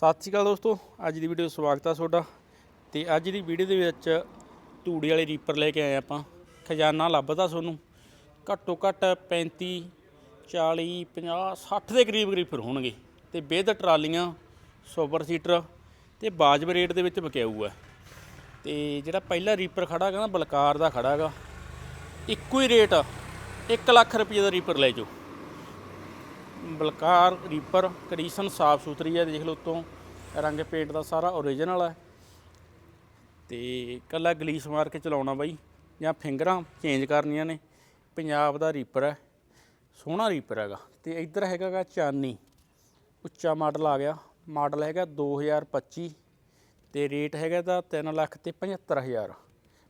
ਸਤਿ ਸ਼੍ਰੀ ਅਕਾਲ ਦੋਸਤੋ, ਅੱਜ ਦੀ ਵੀਡੀਓ ਸਵਾਗਤ ਆ ਤੁਹਾਡਾ। ਤੇ ਅੱਜ ਦੀ ਵੀਡੀਓ ਦੇ ਵਿੱਚ ਤੂੜੀ ਵਾਲੇ ਰੀਪਰ ਲੈ ਕੇ ਆਏ ਆਪਾਂ। ਖਜ਼ਾਨਾ ਲੱਭਦਾ ਤੁਹਾਨੂੰ। ਘੱਟੋ ਘੱਟ 35 40 50 60 ਦੇ ਕਰੀਬ ਰੀਪਰ ਹੋਣਗੇ। ਤੇ ਬੇਦ ਟਰਾਲੀਆਂ ਸੁਪਰ ਸੀਟਰ ਤੇ ਬਾਜਬ ਰੇਟ ਦੇ ਵਿੱਚ ਵਿਕਿਆਊ ਹੈ ਤੇ ਜਿਹੜਾ ਪਹਿਲਾ ਰੀਪਰ ਖੜਾ ਹੈਗਾ ਨਾ, ਬਲਕਾਰ ਦਾ ਖੜਾ ਹੈਗਾ। ਇੱਕੋ ਹੀ ਰੇਟ 1 ਲੱਖ ਰੁਪਏ ਦਾ ਰੀਪਰ ਲੈ ਜਾਓ। ਬਲਕਾਰ, ਰੀਪਰ ਕੰਡੀਸ਼ਨ ਸਾਫ਼ ਸੁਥਰੀ ਹੈ, ਦੇਖ ਲਓ ਉੱਤੋਂ। ਰੰਗ ਪੇਂਟ ਦਾ ਸਾਰਾ ਓਰੀਜਨਲ ਹੈ। ਤੇ ਕੱਲਾ ਗਲੀਸ ਮਾਰ ਕੇ ਚਲਾਉਣਾ ਬਾਈ, ਜਾਂ ਫਿੰਗਰਾਂ ਚੇਂਜ ਕਰਨੀਆਂ ਨੇ। ਪੰਜਾਬ ਦਾ ਰੀਪਰ ਹੈ, ਸੋਹਣਾ ਰੀਪਰ ਹੈਗਾ। ਤੇ ਇੱਧਰ ਹੈਗਾਗਾ ਚਾਨੀ, ਉੱਚਾ ਮਾਡਲ ਆ ਗਿਆ। ਮਾਡਲ ਹੈਗਾ 2025 ਤੇ ਰੇਟ ਹੈਗਾ ਦਾ 3 ਲੱਖ ਤੇ 75000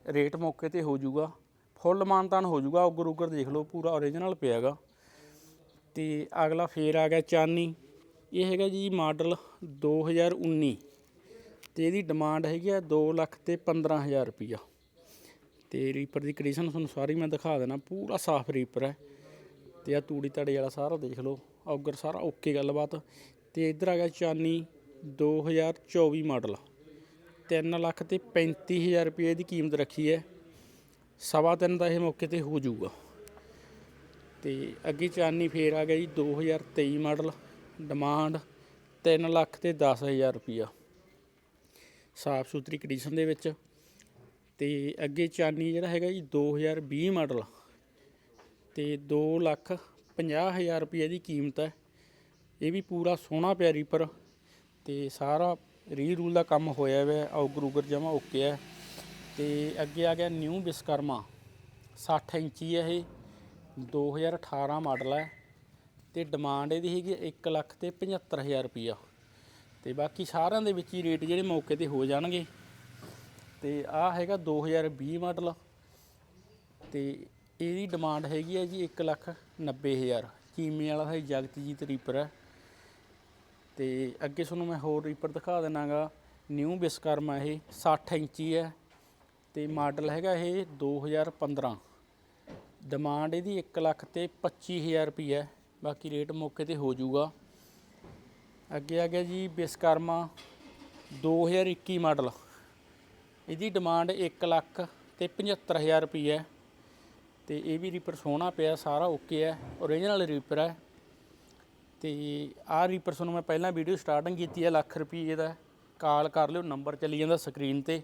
ਰੇਟ ਮੌਕੇ ਤੇ ਹੋ ਜਾਊਗਾ, ਫੁੱਲ ਮਾਨਤਾਨ ਹੋ ਜਾਊਗਾ ਉਗਰ ਉਗਰ ਦੇਖ ਲਓ, ਪੂਰਾ ਓਰੀਜਨਲ ਪਿਆ ਹੈਗਾ। ਅਤੇ ਅਗਲਾ ਫਿਰ ਆ ਗਿਆ ਚਾਨੀ ਇਹ ਹੈਗਾ ਜੀ ਮਾਡਲ ਦੋ ਹਜ਼ਾਰ ਉੱਨੀ ਅਤੇ ਇਹਦੀ ਡਿਮਾਂਡ ਹੈਗੀ ਆ ਦੋ ਲੱਖ ਅਤੇ ਪੰਦਰਾਂ ਹਜ਼ਾਰ ਰੁਪਈਆ। ਅਤੇ ਰੀਪਰ ਦੀ ਕੰਡੀਸ਼ਨ ਤੁਹਾਨੂੰ ਸਾਰੀ ਮੈਂ ਦਿਖਾ ਦੇਣਾ, ਪੂਰਾ ਸਾਫ਼ ਰੀਪਰ ਹੈ। ਤੇ ਆ ਤੂੜੀ ਤੜੇ ਵਾਲਾ ਸਾਰਾ ਦੇਖ ਲਓ, ਔਗਰ ਸਾਰਾ ਓਕੇ ਗੱਲਬਾਤ। ਤੇ ਇੱਧਰ ਆ ਗਿਆ ਚਾਨੀ 2024 ਮਾਡਲ 3 ਲੱਖ ਤੇ 35000 ਰੁਪਏ ਦੀ ਕੀਮਤ ਰੱਖੀ ਹੈ। ਸਵਾ ਤਿੰਨ ਦਾ ਇਹ ਮੌਕੇ ਤੇ ਹੋ ਜਾਊਗਾ। ਤੇ ਅੱਗੇ ਚਾਨੀ ਫੇਰ ਆ ਗਿਆ ਜੀ 2023 ਮਾਡਲ ਡਿਮਾਂਡ 3 ਲੱਖ ਤੇ 10000 ਰੁਪਿਆ ਸਾਫ਼ ਸੁਥਰੀ ਕੰਡੀਸ਼ਨ ਦੇ ਵਿੱਚ ਤੇ ਅੱਗੇ ਚਾਨੀ ਜਿਹੜਾ ਹੈਗਾ ਜੀ 2020 ਮਾਡਲ ਤੇ 2 ਲੱਖ 50000 ਰੁਪਏ ਦੀ ਕੀਮਤ ਹੈ। ਇਹ ਵੀ ਪੂਰਾ ਸੋਹਣਾ ਪਿਆ ਰੀਪਰ ਤੇ ਸਾਰਾ ਰੀ ਰੂਲ ਦਾ ਕੰਮ ਹੋਇਆ ਹੋਇਆ ਆਉਗਰ ਉਗਰ ਜਮਾ ਓਕੇ ਹੈ। ਤੇ ਅੱਗੇ ਆ ਗਿਆ ਨਿਊ ਵਿਸਕਰਮਾ 60 ਇੰਚੀ ਹੈ ਇਹ। 2018 ਮਾਡਲ ਹੈ ਤੇ ਡਿਮਾਂਡ ਇਹਦੀ ਹੈਗੀ 1 ਲੱਖ ਤੇ 75000 ਰੁਪਈਆ। ਤੇ ਬਾਕੀ ਸਾਰਿਆਂ ਦੇ ਵਿੱਚ ਹੀ ਰੇਟ ਜਿਹੜੇ ਮੌਕੇ ਤੇ ਹੋ ਜਾਣਗੇ। ਤੇ ਆ ਹੈਗਾ 2020 ਮਾਡਲ। ਤੇ ਇਹਦੀ ਡਿਮਾਂਡ ਹੈਗੀ ਹੈ ਜੀ 1 ਲੱਖ 90000 ਕੀਮੇ ਵਾਲਾ ਹੈ, ਜਗਤਜੀਤ ਰੀਪਰ ਹੈ। ਤੇ ਅੱਗੇ ਤੁਹਾਨੂੰ ਮੈਂ ਹੋਰ ਰੀਪਰ ਦਿਖਾ ਦੇਣਾਗਾ ਨਿਊ ਵਿਸਕਰਮਾ ਇਹ 60 ਇੰਚੀ ਹੈ। ਤੇ ਮਾਡਲ ਹੈਗਾ ਇਹ 2015 ਡਿਮਾਂਡ ਇਹਦੀ 1 ਲੱਖ ਤੇ 25000 ਰੁਪਈਆ ਬਾਕੀ ਰੇਟ ਮੌਕੇ ਤੇ ਹੋ ਜਾਊਗਾ। ਅੱਗੇ ਆ ਗਿਆ ਜੀ ਵਿਸਕਰਮਾ 2021 ਮਾਡਲ ਇਹਦੀ ਡਿਮਾਂਡ 1 ਲੱਖ ਤੇ 75000 ਰੁਪਈਆ ਹੈ। ਤੇ ਇਹ ਵੀ ਰੀਪਰ ਸੋਹਣਾ ਪਿਆ, ਸਾਰਾ ਓਕੇ ਹੈ ਓਰੀਜਨਲ ਰੀਪਰ ਹੈ। ਤੇ ਆਹ ਰੀਪਰ ਤੁਹਾਨੂੰ ਮੈਂ ਪਹਿਲਾਂ ਵੀਡੀਓ ਸਟਾਰਟਿੰਗ ਕੀਤੀ ਹੈ, ਲੱਖ ਰੁਪਈਏ ਦਾ ਕਾਲ ਕਰ ਲਿਓ ਨੰਬਰ ਚੱਲੀ ਜਾਂਦਾ ਸਕਰੀਨ ਤੇ।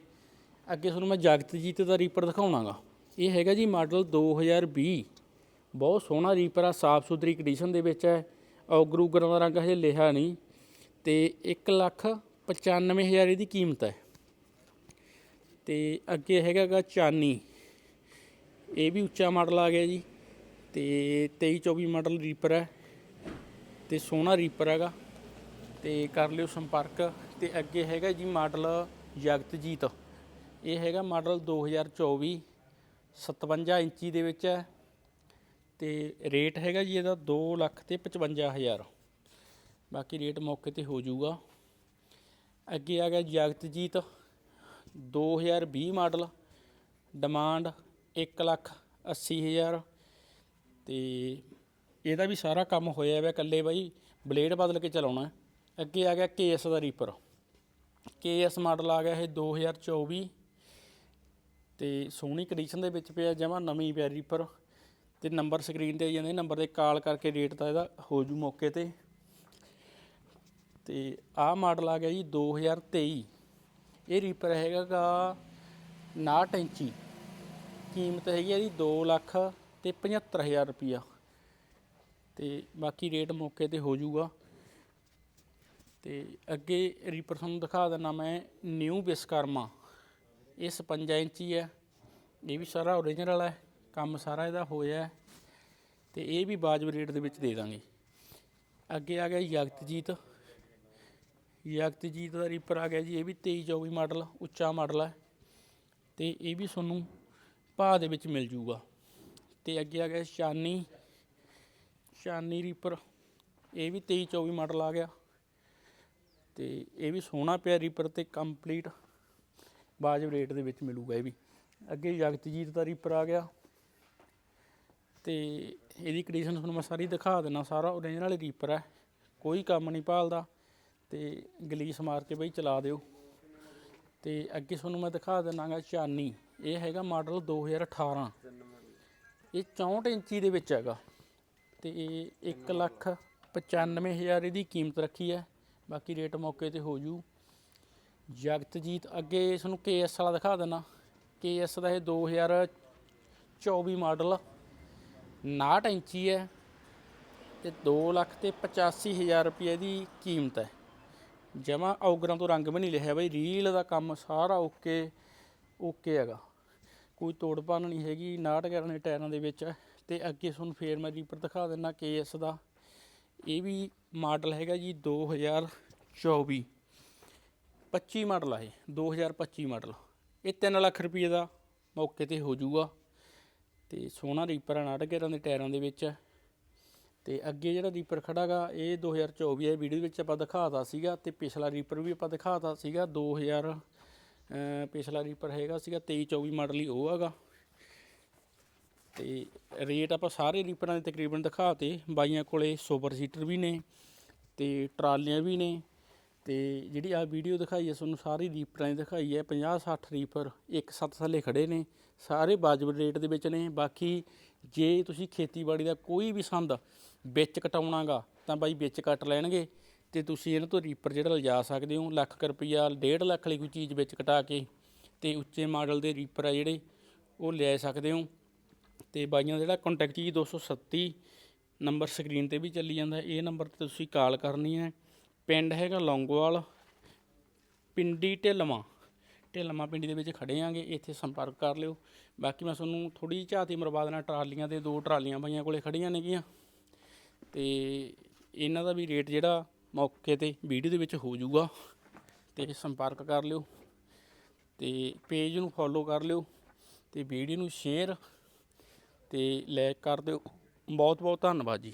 ਅੱਗੇ ਤੁਹਾਨੂੰ ਮੈਂ ਜਗਤ ਜੀਤ ਦਾ ਰੀਪਰ ਦਿਖਾਉਣਾਗਾ। ਇਹ ਹੈਗਾ ਜੀ ਮਾਡਲ 2020 ਬਹੁਤ ਸੋਹਣਾ ਰੀਪਰ ਆ, ਸਾਫ਼ ਸੁਥਰੀ ਕੰਡੀਸ਼ਨ ਦੇ ਵਿੱਚ ਹੈ। ਔਗਰੂਗਰ ਦਾ ਰੰਗ ਹਜੇ ਲਿਖਿਆ ਨਹੀਂ। ਤੇ 1 ਲੱਖ 95000 ਇਹਦੀ ਕੀਮਤ ਹੈ। ਤੇ ਅੱਗੇ ਹੈਗਾਗਾ ਚਾਨੀ। ਇਹ ਵੀ ਉੱਚਾ ਮਾਡਲ ਆ ਗਿਆ ਜੀ। ਤੇ 23 24 ਮਾਡਲ ਰੀਪਰ ਹੈ। ਤੇ ਸੋਹਣਾ ਰੀਪਰ ਹੈਗਾ। ਤੇ ਕਰ ਲਿਓ ਸੰਪਰਕ। ਤੇ ਅੱਗੇ ਹੈਗਾ ਜੀ ਮਾਡਲ ਜਗਤਜੀਤ। ਇਹ ਹੈਗਾ ਮਾਡਲ 2024 57 ਇੰਚੀ ਦੇ ਵਿੱਚ ਹੈ ਤੇ ਰੇਟ ਹੈਗਾ ਜੀ ਇਹਦਾ 2 ਲੱਖ ਤੇ 55000 ਬਾਕੀ ਰੇਟ ਮੌਕੇ ਤੇ ਹੋ ਜਾਊਗਾ। ਅੱਗੇ ਆ ਗਿਆ ਜਗਤਜੀਤ 2020 ਮਾਡਲ, ਡਿਮਾਂਡ 1 ਲੱਖ 80000 ਤੇ ਇਹਦਾ ਵੀ ਸਾਰਾ ਕੰਮ ਹੋਇਆ ਵਾ ਇਕੱਲੇ ਬਾਈ, ਬਲੇਡ ਬਦਲ ਕੇ ਚਲਾਉਣਾ ਅੱਗੇ ਆ ਗਿਆ ਕੇਐਸ ਦਾ ਰੀਪਰ। ਕੇਐਸ ਮਾਡਲ ਆ ਗਿਆ ਇਹ 2024 ਤੇ ਸੋਹਣੀ ਕੰਡੀਸ਼ਨ ਦੇ ਵਿੱਚ ਪਿਆ ਜਮਾ ਨਵੀਂ ਪਿਆ ਰੀਪਰ ਤੇ ਨੰਬਰ ਸਕਰੀਨ ਤੇ ਆ ਜਾਂਦੇ ਨੰਬਰ ਤੇ ਕਾਲ ਕਰਕੇ ਰੇਟ ਤਾਂ ਇਹਦਾ ਹੋ ਜੂ ਮੌਕੇ ਤੇ। ਤੇ ਆਹ ਮਾਡਲ ਆ ਗਿਆ ਜੀ 2023 ਇਹ ਰੀਪਰ ਹੈਗਾਗਾ 59 ਇੰਚੀ। ਕੀਮਤ ਹੈਗੀ ਹੈ ਜੀ 2 ਲੱਖ ਤੇ 75000 ਰੁਪਿਆ ਤੇ ਬਾਕੀ ਰੇਟ ਮੌਕੇ ਤੇ ਹੋ ਜਾਊਗਾ ਤੇ ਅੱਗੇ ਰੀਪਰ ਤੁਹਾਨੂੰ ਦਿਖਾ ਦਿੰਦਾ ਮੈਂ ਨਿਊ ਵਿਸਕਰਮਾ ਇਹ 56 ਇੰਚੀ ਹੈ ਇਹ ਵੀ ਸਾਰਾ ਓਰੀਜਨਲ ਹੈ, ਕੰਮ ਸਾਰਾ ਇਹਦਾ ਹੋਇਆ ਹੈ ਤੇ ਇਹ ਵੀ ਬਾਜਬ ਰੇਟ ਦੇ ਵਿੱਚ ਦੇ ਦਾਂਗੇ। ਅੱਗੇ ਆ ਗਿਆ ਜਗਤਜੀਤ ਜਗਤਜੀਤ ਦਾ ਰੀਪਰ ਆ ਗਿਆ ਜੀ, ਇਹ ਵੀ 23 24 ਮਾਡਲ ਉੱਚਾ ਮਾਡਲ ਹੈ ਤੇ ਇਹ ਵੀ ਤੁਹਾਨੂੰ ਭਾਅ ਦੇ ਵਿੱਚ ਮਿਲ ਜੂਗਾ। ਤੇ ਅੱਗੇ ਆ ਗਿਆ ਸ਼ਾਨੀ ਸ਼ਾਨੀ ਰੀਪਰ ਇਹ ਵੀ 23 24 ਮਾਡਲ ਆ ਗਿਆ ਤੇ ਇਹ ਵੀ ਸੋਹਣਾ ਪਿਆ ਰੀਪਰ ਤੇ ਕੰਪਲੀਟ ਬਾਜਬ ਰੇਟ ਦੇ ਵਿੱਚ ਮਿਲੂਗਾ ਇਹ ਵੀ। ਅੱਗੇ ਜਗਤਜੀਤ ਦਾ ਰੀਪਰ ਆ ਗਿਆ। ਤੇ ਇਹਦੀ ਕੰਡੀਸ਼ਨ ਤੁਹਾਨੂੰ ਮੈਂ ਸਾਰੀ ਦਿਖਾ ਦਿੰਨਾ, ਸਾਰਾ ਓਰੀਜਨਲ ਰੀਪਰ ਹੈ। ਕੋਈ ਕੰਮ ਨਹੀਂ ਭਾਲਦਾ ਤੇ ਗਲੀਸ ਮਾਰ ਕੇ ਬਈ ਚਲਾ ਦਿਓ। ਤੇ ਅੱਗੇ ਤੁਹਾਨੂੰ ਮੈਂ ਦਿਖਾ ਦਿੰਨਾਗਾ ਚਾਨੀ। ਇਹ ਹੈਗਾ ਮਾਡਲ 2018 ਇਹ 64 ਇੰਚੀ ਦੇ ਵਿੱਚ ਹੈਗਾ। ਤੇ 1 ਲੱਖ 95000 ਇਹਦੀ ਕੀਮਤ ਰੱਖੀ ਹੈ। ਬਾਕੀ ਰੇਟ ਮੌਕੇ ਤੇ ਹੋ ਜੂ। ਜਗਤਜੀਤ ਅੱਗੇ ਤੁਹਾਨੂੰ ਕੇਐਸ ਵਾਲਾ ਦਿਖਾ ਦਿੰਨਾ। ਕੇਐਸ ਦਾ ਇਹ 2024 ਮਾਡਲ 59 ਇੰਚੀ ਹੈ ਤੇ 2 ਲੱਖ ਤੇ 85000 ਰੁਪਏ ਦੀ ਕੀਮਤ ਹੈ। ਜਮਾ ਔਗਰਾਂ ਤੋਂ ਰੰਗ ਵੀ ਨਹੀਂ ਲਿਖਿਆ ਬਈ, ਰੀਲ ਦਾ ਕੰਮ ਸਾਰਾ ਓਕੇ ਓਕੇ ਹੈਗਾ। ਕੋਈ ਤੋੜ ਭੰਨ ਨਹੀਂ ਹੈਗੀ 69 ਗਿਆਰਾਂ ਟਾਇਰਾਂ ਦੇ ਵਿੱਚ ਤੇ ਅੱਗੇ ਤੁਹਾਨੂੰ ਫੇਰ ਮੈਂ ਰੀਪਰ ਦਿਖਾ ਦਿੰਨਾ ਕੇਐਸ ਦਾ। ਇਹ ਵੀ ਮਾਡਲ ਹੈਗਾ ਜੀ 2024 25 ਮਾਡਲ ਆ ਇਹ 2025 ਮਾਡਲ। ਇਹ 3 ਲੱਖ ਰੁਪਏ ਦਾ ਮੌਕੇ ਤੇ ਹੋ ਜਾਊਗਾ। ਤੇ ਸੋਹਣਾ ਰੀਪਰ ਆ 69 ਗਿਆਰਾਂ ਦੇ ਟਾਇਰਾਂ ਦੇ ਵਿੱਚ। ਤੇ ਅੱਗੇ ਜਿਹੜਾ ਰੀਪਰ ਖੜਾਗਾ ਇਹ 2024 ਹੈ ਵੀਡੀਓ ਵਿੱਚ ਆਪਾਂ ਦਿਖਾਤਾ ਸੀਗਾ ਤੇ ਪਿਛਲਾ ਰੀਪਰ ਵੀ ਆਪਾਂ ਦਿਖਾਤਾ ਸੀਗਾ। 2000 ਅਹ, ਪਿਛਲਾ ਰੀਪਰ ਹੈਗਾ ਸੀਗਾ 23 24 ਮਾਡਲ ਹੀ ਉਹ ਹੈਗਾ। ਤੇ ਰੇਟ ਆਪਾਂ ਸਾਰੇ ਰੀਪਰਾਂ ਦੇ ਤਕਰੀਬਨ ਦਿਖਾਤੇ। ਬਾਈਆਂ ਕੋਲੇ ਸੁਪਰ ਸੀਟਰ ਵੀ ਨੇ ਤੇ ਟਰਾਲੀਆਂ ਵੀ ਨੇ। ਤੇ ਜਿਹੜੀ ਆ ਵੀਡੀਓ ਦਿਖਾਈ ਹੈ, ਤੁਹਾਨੂੰ ਸਾਰੀ ਰੀਪਰਾਂ ਦੀ ਦਿਖਾਈ ਹੈ। 50 60 ਰੀਪਰ ਇੱਕ ਸੱਤ ਥੱਲੇ ਖੜੇ ਨੇ। ਸਾਰੇ ਵਾਜਬ ਰੇਟ ਦੇ ਵਿੱਚ ਨੇ। ਬਾਕੀ ਜੇ ਤੁਸੀਂ ਖੇਤੀਬਾੜੀ ਦਾ ਕੋਈ ਵੀ ਸੰਦ ਵਿੱਚ ਕਟਾਉਣਾਗਾ, ਤਾਂ ਬਾਈ ਵਿੱਚ ਕੱਟ ਲੈਣਗੇ ਤੇ ਤੁਸੀਂ ਇਹਨਾਂ ਤੋਂ ਰੀਪਰ ਜਿਹੜਾ ਲਿਜਾ ਸਕਦੇ ਹੋ। ਲੱਖ ਕੁ ਰੁਪਈਆ, ਡੇਢ ਲੱਖ ਲਈ ਕੋਈ ਚੀਜ਼ ਵਿੱਚ ਕਟਾ ਕੇ ਤੇ ਉੱਚੇ ਮਾਡਲ ਦੇ ਰੀਪਰ ਆ ਜਿਹੜੇ, ਉਹ ਲੈ ਸਕਦੇ ਹੋ। ਤੇ ਬਾਈਆਂ ਦਾ ਜਿਹੜਾ ਕੰਟੈਕਟ ਜੀ 237 ਨੰਬਰ ਸਕਰੀਨ ਤੇ ਵੀ ਚੱਲੀ ਜਾਂਦਾ। ਇਹ ਨੰਬਰ ਤੇ ਤੁਸੀਂ ਕਾਲ ਕਰਨੀ ਹੈ। ਪਿੰਡ ਹੈਗਾ ਲੌਂਗੋਵਾਲ, ਪਿੰਡੀ ਢਿਲਵਾਂ। ਢਿਲਵਾਂ ਪਿੰਡੀ ਦੇ ਵਿੱਚ ਖੜੇ ਆਂਗੇ, ਇੱਥੇ ਸੰਪਰਕ ਕਰ ਲਿਓ। ਬਾਕੀ ਮੈਂ ਤੁਹਾਨੂੰ ਥੋੜੀ ਝਾਤੀ ਮਰਵਾ ਦੇਣਾ, ਟਰਾਲੀਆਂ ਦੇ ਦੋ ਟਰਾਲੀਆਂ ਬਾਈਆਂ ਕੋਲੇ ਖੜੀਆਂ ਨੇਗੀਆਂ। ਤੇ ਇਹਨਾਂ ਦਾ ਵੀ ਰੇਟ ਜਿਹੜਾ ਮੌਕੇ ਤੇ ਵੀਡੀਓ ਦੇ ਵਿੱਚ ਹੋ ਜਾਊਗਾ। ਤੇ ਸੰਪਰਕ ਕਰ ਲਿਓ। ਤੇ ਪੇਜ ਨੂੰ ਫੋਲੋ ਕਰ ਲਿਓ। ਤੇ ਵੀਡੀਓ ਨੂੰ ਸ਼ੇਅਰ ਤੇ ਲਾਈਕ ਕਰ ਦਿਓ। ਬਹੁਤ ਬਹੁਤ ਧੰਨਵਾਦ ਜੀ।